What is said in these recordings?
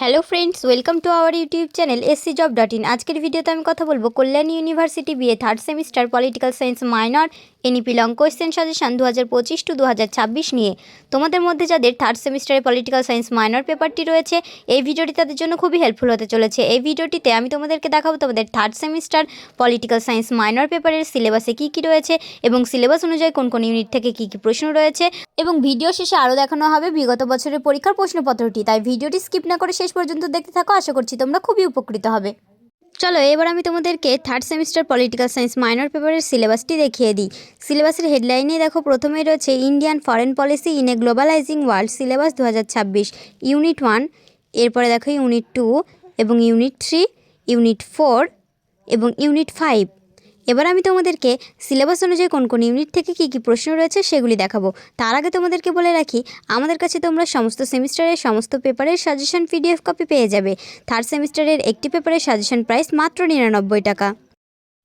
Hello friends welcome to our YouTube channel SC job dot in আজকের ভিডিওতে আমি কথা বলব Kalyani university BA third semester political science minor NEP long question suggestion দু হাজার পঁচিশ টু দু হাজার ছাব্বিশ নিয়ে। তোমাদের মধ্যে যাদের থার্ড সেমিস্টারে পলিটিক্যাল সায়েন্স মাইনর পেপারটি রয়েছে, এই ভিডিওটি তাদের জন্য খুবই হেল্পফুল হতে চলেছে। এই ভিডিওটিতে আমি তোমাদেরকে দেখাবো তোমাদের third semester political science minor পেপারের সিলেবাসে কী কী রয়েছে এবং সিলেবাস অনুযায়ী কোন কোন ইউনিট থেকে কী কী প্রশ্ন রয়েছে। এবং ভিডিও শেষে আরও দেখানো হবে বিগত বছরের পরীক্ষার প্রশ্নপত্রটি। তাই ভিডিওটি স্কিপ না করে শেষ পর্যন্ত দেখতে থাকো, আশা করছি তোমরা খুবই উপকৃত হবে। চলো, এবার আমি তোমাদেরকে third semester political science minor পেপারের সিলেবাসটি দেখিয়ে দিই। সিলেবাসের হেডলাইনে দেখো, প্রথমেই রয়েছে Indian foreign policy in a globalizing world syllabus দু হাজার ছাব্বিশ। ইউনিট ওয়ান এরপরে দেখো ইউনিট টু এবং ইউনিট থ্রি ইউনিট ফোর এবং ইউনিট ফাইভ এবার আমি তোমাদেরকে সিলেবাস অনুযায়ী কোন কোন ইউনিট থেকে কী কী প্রশ্ন রয়েছে সেগুলি দেখাবো। তার আগে তোমাদেরকে বলে রাখি, আমাদের কাছে তোমরা সমস্ত সেমিস্টারের সমস্ত পেপারের সাজেশন পিডিএফ কপি পেয়ে যাবে। থার্ড সেমিস্টারের একটি পেপারের সাজেশন প্রাইস মাত্র নিরানব্বই টাকা।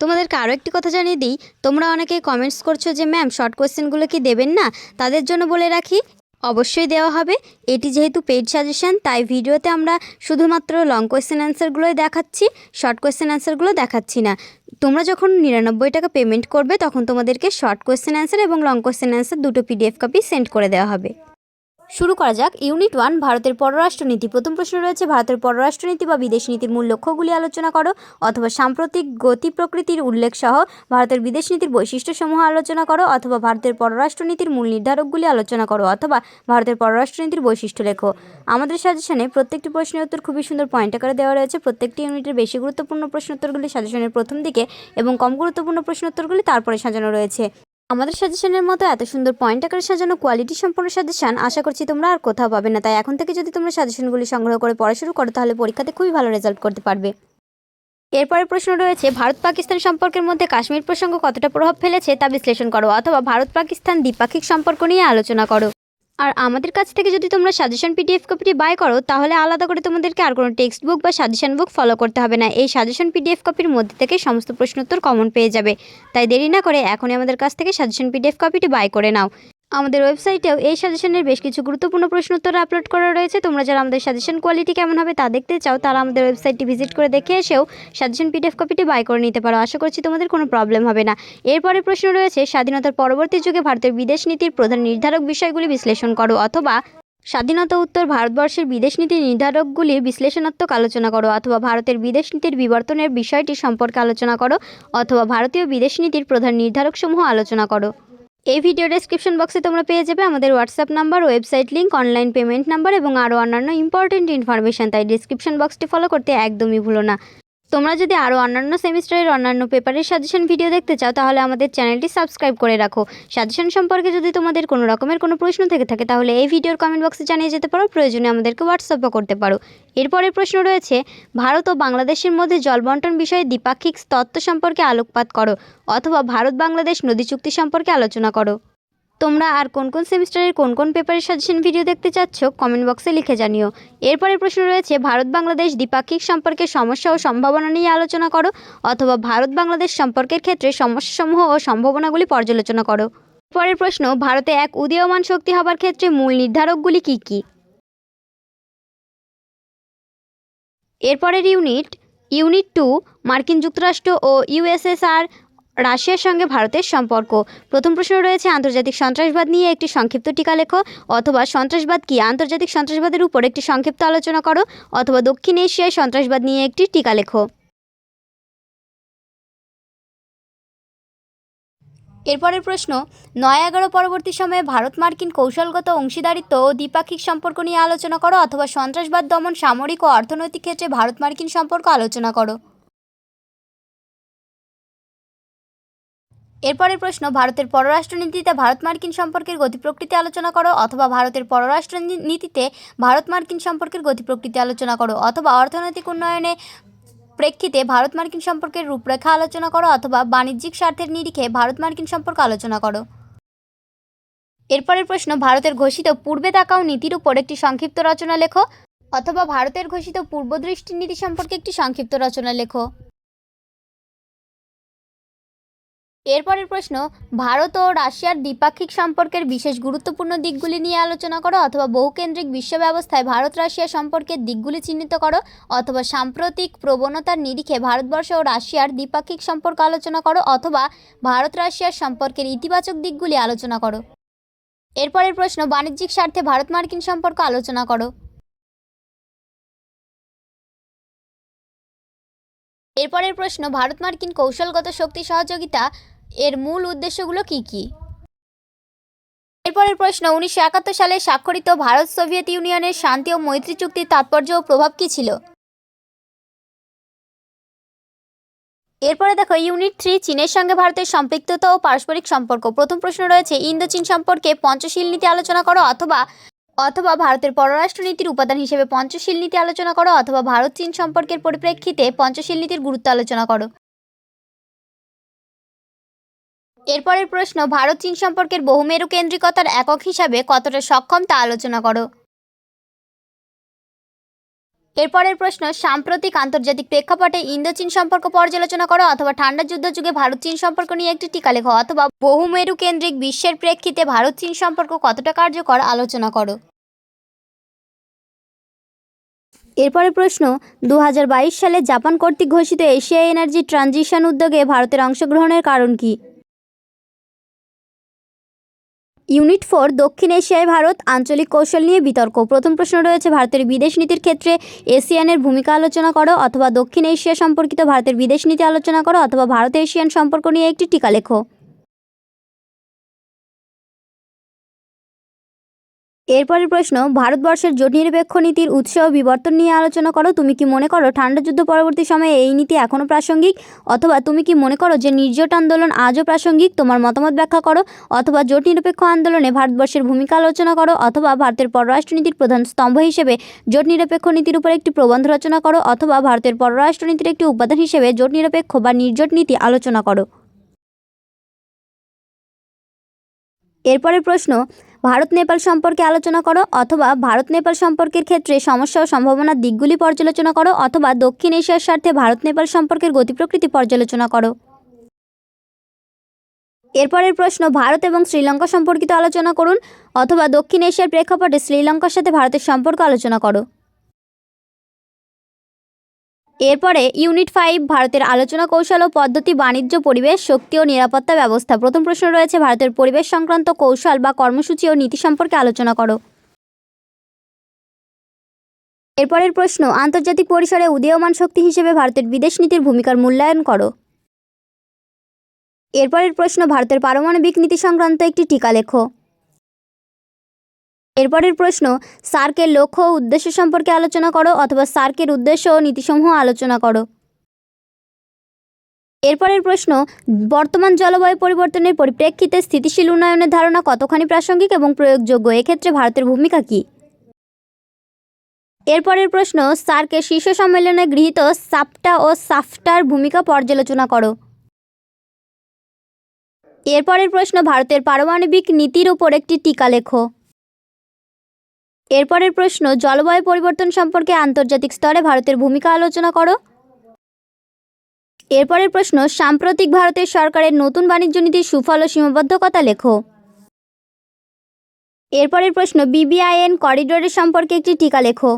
তোমাদেরকে আরও একটি কথা জানিয়ে দিই, তোমরা অনেকেই কমেন্টস করছ যে ম্যাম শর্ট কোয়েশ্চেনগুলো কি দেবেন না? তাদের জন্য বলে রাখি অবশ্যই দেওয়া হবে। এটি যেহেতু পেইড সাজেশন তাই ভিডিওতে আমরা শুধুমাত্র লং কোয়েশ্চেন অ্যান্সারগুলোই দেখাচ্ছি শর্ট কোয়েশ্চেন অ্যান্সারগুলো দেখাচ্ছি না। তোমরা যখন নিরানব্বই টাকা পেমেন্ট করবে, তখন তোমাদেরকে শর্ট কোয়েশ্চেন অ্যান্সার এবং লং কোয়েশ্চেন অ্যান্সার দুটো পিডিএফ কপি সেন্ড করে দেওয়া হবে। শুরু করা যাক। ইউনিট ওয়ান ভারতের পররাষ্ট্রনীতি প্রথম প্রশ্ন রয়েছে, ভারতের পররাষ্ট্রনীতি বা বিদেশ নীতির মূল লক্ষ্যগুলি আলোচনা করো অথবা সাম্প্রতিক গতি প্রকৃতির উল্লেখ সহ ভারতের বিদেশ নীতির বৈশিষ্ট্যসমূহ আলোচনা করো অথবা ভারতের পররাষ্ট্রনীতির মূল নির্ধারকগুলি আলোচনা করো অথবা ভারতের পররাষ্ট্রনীতির বৈশিষ্ট্য লেখো। আমাদের সাজেশনে প্রত্যেকটি প্রশ্নের উত্তর খুবই সুন্দর পয়েন্ট আকারে দেওয়া রয়েছে। প্রত্যেকটি ইউনিটের বেশি গুরুত্বপূর্ণ প্রশ্নোত্তরগুলি সাজেশনের প্রথম দিকে এবং কম গুরুত্বপূর্ণ প্রশ্নোত্তরগুলি তারপরে সাজানো রয়েছে। আমাদের সাজেশনের মতো এত সুন্দর পয়েন্ট আকারে সাজানো কোয়ালিটি সম্পন্ন সাজেশন আশা করছি তোমরা আর কোথাও পাবে না। তাই এখন থেকে যদি তোমরা সাজেশনগুলি সংগ্রহ করে পড়া শুরু করো, তাহলে পরীক্ষাতে খুবই ভালো রেজাল্ট করতে পারবে। এরপরে প্রশ্ন রয়েছে, ভারত পাকিস্তান সম্পর্কের মধ্যে কাশ্মীর প্রসঙ্গ কতটা প্রভাব ফেলেছে তা বিশ্লেষণ করো, অথবা ভারত পাকিস্তান দ্বিপাক্ষিক সম্পর্ক নিয়ে আলোচনা করো। আর আমাদের কাছ থেকে যদি তোমরা সাজেশন পিডিএফ কপিটি বাই করো, তাহলে আলাদা করে তোমাদেরকে আর কোনো টেক্সট বুক বা সাজেশন বুক ফলো করতে হবে না। এই সাজেশন পিডিএফ কপির মধ্যে থেকে সমস্ত প্রশ্নোত্তর কমন পেয়ে যাবে। তাই দেরি না করে এখনই আমাদের কাছ থেকে সাজেশন পিডিএফ কপিটি বাই করে নাও। আমাদের ওয়েবসাইটেও এই সাজেশনের বেশ কিছু গুরুত্বপূর্ণ প্রশ্ন উত্তর আপলোড করা রয়েছে। তোমরা যারা আমাদের সাজেশন কোয়ালিটি কেমন হবে তা দেখতে চাও, তারা আমাদের ওয়েবসাইটটি ভিজিট করে দেখে এসেও সাজেশন পিডিএফ কপিটি বাই করে নিতে পারো। আশা করছি তোমাদের কোনো প্রবলেম হবে না। এরপরে প্রশ্ন রয়েছে, স্বাধীনতার পরবর্তী যুগে ভারতের বিদেশ নীতির প্রধান নির্ধারক বিষয়গুলি বিশ্লেষণ করো অথবা স্বাধীনতা উত্তর ভারতবর্ষের বিদেশ নীতির নির্ধারকগুলির বিশ্লেষণাত্মক আলোচনা করো অথবা ভারতের বিদেশ নীতির বিবর্তনের বিষয়টি সম্পর্কে আলোচনা করো অথবা ভারতীয় বিদেশ নীতির প্রধান নির্ধারকসমূহ আলোচনা করো। এই ভিডিও ডেসক্রিপশন বক্সে তোমরা পেয়ে যাবে আমাদের WhatsApp number website link online payment number এবং আরও অন্যান্য ইম্পর্টেন্ট ইনফরমেশন তাই ডিসক্রিপশন বক্সটি ফলো করতে একদমই ভুলো না। তোমরা যদি আরও অন্যান্য সেমিস্টারের অন্যান্য পেপারের সাজেশন ভিডিও দেখতে চাও, তাহলে আমাদের চ্যানেলটি সাবস্ক্রাইব করে রাখো। সাজেশন সম্পর্কে যদি তোমাদের কোনো রকমের কোনো প্রশ্ন থেকে থাকে, তাহলে এই ভিডিওর কমেন্ট বক্সে জানিয়ে যেতে পারো, প্রয়োজনে আমাদেরকে হোয়াটসঅ্যাপও করতে পারো। এরপরের প্রশ্ন রয়েছে, ভারত ও বাংলাদেশের মধ্যে জলবন্টন বিষয়ে দ্বিপাক্ষিক তত্ত্ব সম্পর্কে আলোকপাত করো, অথবা ভারত বাংলাদেশ নদী চুক্তি সম্পর্কে আলোচনা করো। তোমরা আর কোন কোন সেমিস্টারের কোন কোন পেপারের সাজেশন ভিডিও দেখতে চাচ্ছ কমেন্ট বক্সে লিখে জানিও। এরপরের প্রশ্ন রয়েছে, ভারত বাংলাদেশ দ্বিপাক্ষিক সম্পর্কে সমস্যা ও সম্ভাবনা নিয়ে আলোচনা করো, অথবা ভারত বাংলাদেশ সম্পর্কের ক্ষেত্রে সমস্যাসমূহ ও সম্ভাবনাগুলি পর্যালোচনা করো। পরের প্রশ্ন, ভারতে এক উদীয়মান শক্তি হবার ক্ষেত্রে মূল নির্ধারকগুলি কী কী? এরপরের ইউনিট ইউনিট টু মার্কিন যুক্তরাষ্ট্র ও ইউএসএসআর রাশিয়ার সঙ্গে ভারতের সম্পর্ক। প্রথম প্রশ্ন রয়েছে, আন্তর্জাতিক সন্ত্রাসবাদ নিয়ে একটি সংক্ষিপ্ত টিকা লেখো, অথবা সন্ত্রাসবাদ কি? আন্তর্জাতিক সন্ত্রাসবাদের উপর একটি সংক্ষিপ্ত আলোচনা করো, অথবা দক্ষিণ এশিয়ায় সন্ত্রাসবাদ নিয়ে একটি টিকা লেখো। এরপরের প্রশ্ন, নয় এগারো পরবর্তী সময়ে ভারত মার্কিন কৌশলগত অংশীদারিত্ব ও দ্বিপাক্ষিক সম্পর্ক নিয়ে আলোচনা করো, অথবা সন্ত্রাসবাদ দমন সামরিক ও অর্থনৈতিক ক্ষেত্রে ভারত মার্কিন সম্পর্ক আলোচনা করো। এরপরের প্রশ্ন, ভারতের পররাষ্ট্রনীতিতে ভারত মার্কিন সম্পর্কের গতি প্রকৃতি আলোচনা করো অথবা ভারতের পররাষ্ট্র নীতিতে ভারত মার্কিন সম্পর্কের গতি প্রকৃতি আলোচনা করো অথবা অর্থনৈতিক উন্নয়নে প্রেক্ষিতে ভারত মার্কিন সম্পর্কের রূপরেখা আলোচনা করো অথবা বাণিজ্যিক স্বার্থের নিরিখে ভারত মার্কিন সম্পর্ক আলোচনা করো। এরপরের প্রশ্ন, ভারতের ঘোষিত পূর্বে তাকাও নীতির উপর একটি সংক্ষিপ্ত রচনা লেখো অথবা ভারতের ঘোষিত পূর্বদৃষ্টি নীতি সম্পর্কে একটি সংক্ষিপ্ত রচনা লেখো। এরপরের প্রশ্ন, ভারত ও রাশিয়ার দ্বিপাক্ষিক সম্পর্কের বিশেষ গুরুত্বপূর্ণ দিকগুলি নিয়ে আলোচনা করো অথবা বহুকেন্দ্রিক বিশ্ব ব্যবস্থায় ভারত রাশিয়া সম্পর্কের দিকগুলি চিহ্নিত করো অথবা সাম্প্রতিক প্রবণতার নিরিখে ভারতবর্ষ ও রাশিয়ার দ্বিপাক্ষিক সম্পর্ক আলোচনা করো অথবা ভারত রাশিয়ার সম্পর্কের ইতিবাচক দিকগুলি আলোচনা করো। এরপরের প্রশ্ন, বাণিজ্যিক স্বার্থে ভারত মার্কিন সম্পর্ক আলোচনা করো। এরপরের প্রশ্ন ভারত মার্কিন কৌশলগত শক্তি সহযোগিতা এর মূল উদ্দেশ্যগুলো কি কি? এরপরের প্রশ্ন, উনিশশো একাত্তর সালে স্বাক্ষরিত ভারত সোভিয়েত ইউনিয়নের শান্তি ও মৈত্রী চুক্তির তাৎপর্য ও প্রভাব কী ছিল? এরপরে দেখো, ইউনিট থ্রি, চীনের সঙ্গে ভারতের সম্পৃক্ততা ও পারস্পরিক সম্পর্ক। প্রথম প্রশ্ন রয়েছে ইন্দো চীন সম্পর্কে পঞ্চশীল নীতি আলোচনা করো অথবা অথবা ভারতের পররাষ্ট্র নীতির উপাদান হিসেবে পঞ্চশীল নীতি আলোচনা করো অথবা ভারত চীন সম্পর্কের পরিপ্রেক্ষিতে পঞ্চশীল নীতির গুরুত্ব আলোচনা করো। এরপরের প্রশ্ন, ভারত চীন সম্পর্কের বহুমেরু কেন্দ্রিকতার একক হিসাবে কতটা সক্ষম তা আলোচনা করো। এরপরের প্রশ্ন, সাম্প্রতিক আন্তর্জাতিক প্রেক্ষাপটে ইন্দো চীন সম্পর্ক পর্যালোচনা করো অথবা ঠান্ডা যুদ্ধ যুগে ভারত চীন সম্পর্ক নিয়ে একটি টিকা লেখো অথবা বহুমেরু কেন্দ্রিক বিশ্বের প্রেক্ষিতে ভারত চীন সম্পর্ক কতটা কার্যকর আলোচনা করো। এরপরের প্রশ্ন দু হাজার বাইশ সালে জাপান কর্তৃক ঘোষিত এশিয়া এনার্জি ট্রানজিশন উদ্যোগে ভারতের অংশগ্রহণের কারণ কি? ইউনিট ফোর, দক্ষিণ এশিয়ায় ভারত আঞ্চলিক কৌশল নিয়ে বিতর্ক। প্রথম প্রশ্ন রয়েছে, ভারতের বিদেশ নীতির ক্ষেত্রে এশিয়ানের ভূমিকা আলোচনা করো অথবা দক্ষিণ এশিয়া সম্পর্কিত ভারতের বিদেশ নীতি আলোচনা করো অথবা ভারত এশিয়ান সম্পর্ক নিয়ে একটি টিকা লেখো। এরপরের প্রশ্ন, ভারতবর্ষের জোট নিরপেক্ষ নীতির উৎস ও বিবর্তন নিয়ে আলোচনা করো। তুমি কি মনে করো ঠান্ডা যুদ্ধ পরবর্তী সময়ে এই নীতি এখনও প্রাসঙ্গিক? অথবা তুমি কি মনে করো যে নির্জোট আন্দোলন আজও প্রাসঙ্গিক? তোমার মতামত ব্যাখ্যা করো। অথবা জোট নিরপেক্ষ আন্দোলনে ভারতবর্ষের ভূমিকা আলোচনা করো। অথবা ভারতের পররাষ্ট্রনীতির প্রধান স্তম্ভ হিসেবে জোট নিরপেক্ষ নীতির উপর একটি প্রবন্ধ রচনা করো। অথবা ভারতের পররাষ্ট্রনীতির একটি উপাদান হিসেবে জোট নিরপেক্ষ বা নির্জোট নীতি আলোচনা করো। এরপরের প্রশ্ন, ভারত নেপাল সম্পর্কে আলোচনা করো অথবা ভারত নেপাল সম্পর্কের ক্ষেত্রে সমস্যা ও সম্ভাবনার দিকগুলি পর্যালোচনা করো অথবা দক্ষিণ এশিয়ার স্বার্থে ভারত নেপাল সম্পর্কের গতি প্রকৃতি পর্যালোচনা করো। এরপরের প্রশ্ন, ভারত এবং শ্রীলঙ্কা সম্পর্কিত আলোচনা করুন অথবা দক্ষিণ এশিয়ার প্রেক্ষাপটে শ্রীলঙ্কার সাথে ভারতের সম্পর্ক আলোচনা করো। এরপরে ইউনিট ফাইভ, ভারতের আলোচনা কৌশল ও পদ্ধতি, বাণিজ্য, পরিবেশ, শক্তি ও নিরাপত্তা ব্যবস্থা। প্রথম প্রশ্ন রয়েছে, ভারতের পরিবেশ সংক্রান্ত কৌশল বা কর্মসূচি ও নীতি সম্পর্কে আলোচনা করো। এরপরের প্রশ্ন, আন্তর্জাতিক পরিসরে উদীয়মান শক্তি হিসেবে ভারতের বিদেশ নীতির ভূমিকার মূল্যায়ন করো। এরপরের প্রশ্ন, ভারতের পারমাণবিক নীতি সংক্রান্ত একটি টিকা লেখো। এরপরের প্রশ্ন সার্কের লক্ষ্য ও উদ্দেশ্য সম্পর্কে আলোচনা করো অথবা সার্কের উদ্দেশ্য ও নীতিসমূহ আলোচনা করো। এরপরের প্রশ্ন, বর্তমান জলবায়ু পরিবর্তনের পরিপ্রেক্ষিতে স্থিতিশীল উন্নয়নের ধারণা কতখানি প্রাসঙ্গিক এবং প্রয়োগযোগ্য? এক্ষেত্রে ভারতের ভূমিকা কী? এরপরের প্রশ্ন সার্কের শীর্ষ সম্মেলনে গৃহীত সাপটা ও সাফটার ভূমিকা পর্যালোচনা করো। এরপরের প্রশ্ন, ভারতের পারমাণবিক নীতির উপর একটি টিকা লেখো। এরপরের প্রশ্ন, জলবায়ু পরিবর্তন সম্পর্কে আন্তর্জাতিক স্তরে ভারতের ভূমিকা আলোচনা করো। এরপরের প্রশ্ন, সাম্প্রতিক ভারতের সরকারের নতুন বাণিজ্য নীতির সুফল ও সীমাবদ্ধকতা লেখো। এরপরের প্রশ্ন, বিবিআইএন করিডোরের সম্পর্কে একটি টিকা লেখো।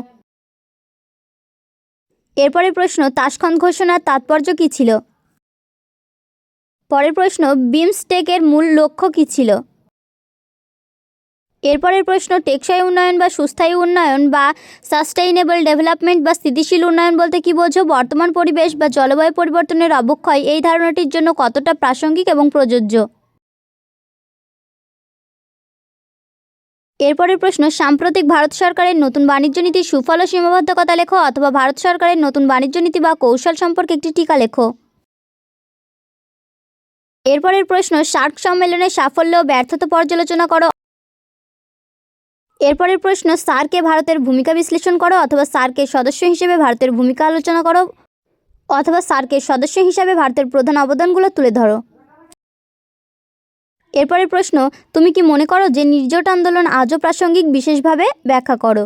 এরপরের প্রশ্ন, তাসখন্দ ঘোষণার তাৎপর্য কী ছিল? পরের প্রশ্ন, বিমস্টেকের মূল লক্ষ্য কী ছিল? এরপরের প্রশ্ন, টেকসই উন্নয়ন বা সুস্থায়ী উন্নয়ন বা সাস্টেইনেবল ডেভেলপমেন্ট বা স্থিতিশীল উন্নয়ন বলতে কী বোঝো? বর্তমান পরিবেশ বা জলবায়ু পরিবর্তনের অবক্ষয় এই ধারণাটির জন্য কতটা প্রাসঙ্গিক এবং প্রযোজ্য? এরপরের প্রশ্ন, সাম্প্রতিক ভারত সরকারের নতুন বাণিজ্য নীতির সুফল ও সীমাবদ্ধকতা লেখো অথবা ভারত সরকারের নতুন বাণিজ্য নীতি বা কৌশল সম্পর্কে একটি টিকা লেখো। এরপরের প্রশ্ন, সার্ক সম্মেলনের সাফল্য ও ব্যর্থতা পর্যালোচনা করো এরপরের প্রশ্ন সার্কে ভারতের ভূমিকা বিশ্লেষণ করো অথবা সার্কের সদস্য হিসেবে ভারতের ভূমিকা আলোচনা করো? অথবা সার্কের সদস্য হিসাবে ভারতের প্রধান অবদানগুলো তুলে ধরো? এরপরের প্রশ্ন, তুমি কি মনে করো যে নির্জোট আন্দোলন আজও প্রাসঙ্গিক বিশেষভাবে ব্যাখ্যা করো?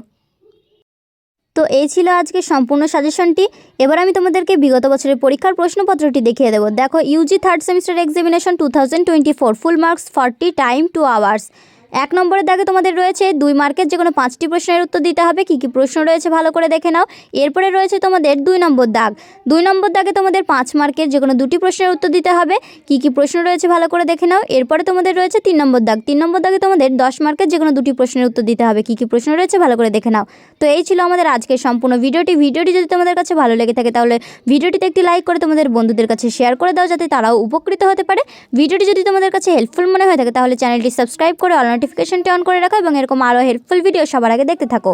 তো এই ছিল আজকে সম্পূর্ণ সাজেশনটি। এবার আমি তোমাদেরকে বিগত বছরের পরীক্ষার প্রশ্নপত্রটি দেখিয়ে দেবো। দেখো, UG third semester examination two thousand twenty four full marks forty time two hours এক নম্বরের দাগে তোমাদের রয়েছে দুই মার্কের যে কোনো পাঁচটি প্রশ্নের উত্তর দিতে হবে। কী কী প্রশ্ন রয়েছে ভালো করে দেখে নাও। এরপরে রয়েছে তোমাদের দুই নম্বর দাগ। দুই নম্বর দাগে তোমাদের পাঁচ মার্কের যে কোনো দুটি প্রশ্নের উত্তর দিতে হবে। কী কী প্রশ্ন রয়েছে ভালো করে দেখে নাও। এরপরে তোমাদের রয়েছে তিন নম্বর দাগ। তিন নম্বর দাগে তোমাদের দশ মার্কের যে কোনো দুটি প্রশ্নের উত্তর দিতে হবে। কী কী প্রশ্ন রয়েছে ভালো করে দেখে নাও। তো এই ছিল আমাদের আজকের সম্পূর্ণ ভিডিওটি। ভিডিওটি যদি তোমাদের কাছে ভালো লেগে থাকে তাহলে ভিডিওটিতে একটি লাইক করে তোমাদের বন্ধুদের কাছে শেয়ার করে দাও যাতে তারাও উপকৃত হতে পারে। ভিডিওটি যদি তোমাদের কাছে হেল্পফুল মনে হয়ে থাকে তাহলে চ্যানেলটি সাবস্ক্রাইব করে অল নোটিফিকেশনটি অন করে রাখো এবং এরকম আরও হেল্পফুল ভিডিও সবার আগে দেখতে থাকো।